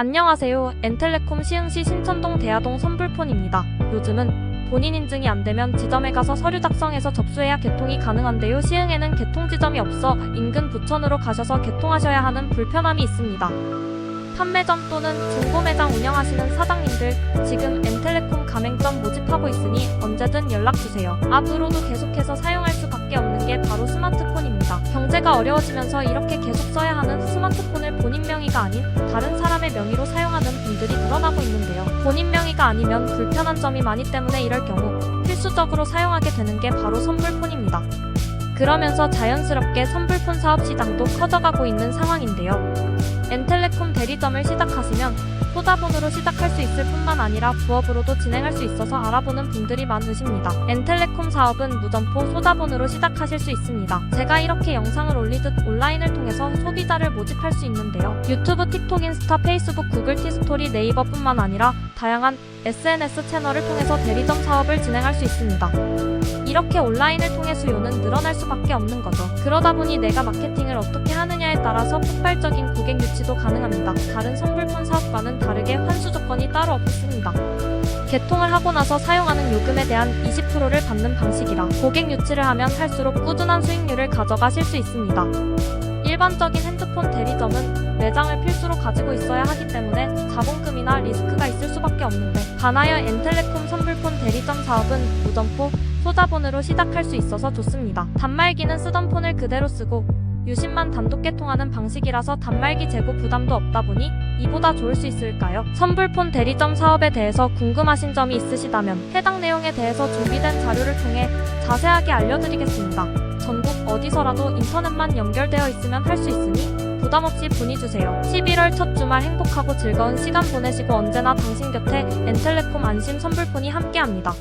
안녕하세요. 엔텔레콤 시흥시 신천동 대하동 선불폰입니다. 요즘은 본인 인증이 안 되면 지점에 가서 서류 작성해서 접수해야 개통이 가능한데요. 시흥에는 개통 지점이 없어 인근 부천으로 가셔서 개통하셔야 하는 불편함이 있습니다. 판매점 또는 중고 매장 운영하시는 사장님들 지금 엔텔레콤 가맹점 모집하고 있으니 언제든 연락 주세요. 앞으로도 계속해서 사용할 수밖에 없는 게 바로 스마트폰입니다. 경제가 어려워지면서 이렇게 계속 써야 하는 스마트폰을 본인 명의가 아닌 다른 사람의 명의로 사용하는 분들이 늘어나고 있는데요. 본인 명의가 아니면 불편한 점이 많기 때문에 이럴 경우 필수적으로 사용하게 되는 게 바로 선불폰입니다. 그러면서 자연스럽게 선불폰 사업 시장도 커져가고 있는 상황인데요. 엔텔레콤 대리점을 시작하시면 소자본으로 시작할 수 있을 뿐만 아니라 부업으로도 진행할 수 있어서 알아보는 분들이 많으십니다. 엔텔레콤 사업은 무점포 소자본으로 시작하실 수 있습니다. 제가 이렇게 영상을 올리듯 온라인을 통해서 소비자를 모집할 수 있는데요. 유튜브, 틱톡, 인스타, 페이스북, 구글 티스토리, 네이버뿐만 아니라 다양한 SNS 채널을 통해서 대리점 사업을 진행할 수 있습니다. 이렇게 온라인을 통해 수요는 늘어날 수밖에 없는 거죠. 그러다 보니 내가 마케팅을 어떻게 하느냐에 따라서 폭발적인 고객 유치도 가능합니다. 다른 선불폰 사업과는 다르게 환수 조건이 따로 없습니다. 개통을 하고 나서 사용하는 요금에 대한 20%를 받는 방식이라 고객 유치를 하면 할수록 꾸준한 수익률을 가져가실 수 있습니다. 일반적인 핸드폰 대리점은 매장을 필수로 가지고 있어야 하기 때문에 자본금 이나 리스크가 있을 수밖에 없는데 반하여 엔텔레콤 선불폰 대리점 사업은 무점포, 소자본으로 시작할 수 있어서 좋습니다. 단말기는 쓰던 폰을 그대로 쓰고 유심만 단독 개통하는 방식이라서 단말기 재고 부담도 없다 보니 이보다 좋을 수 있을까요? 선불폰 대리점 사업에 대해서 궁금하신 점이 있으시다면 해당 내용에 대해서 준비된 자료를 통해 자세하게 알려드리겠습니다. 전국 어디서라도 인터넷만 연결되어 있으면 할 수 있으니 부담 없이 문의 주세요. 11월 첫 주말 행복하고 즐거운 시간 보내시고 언제나 당신 곁에 엔텔레콤 안심 선불폰이 함께합니다.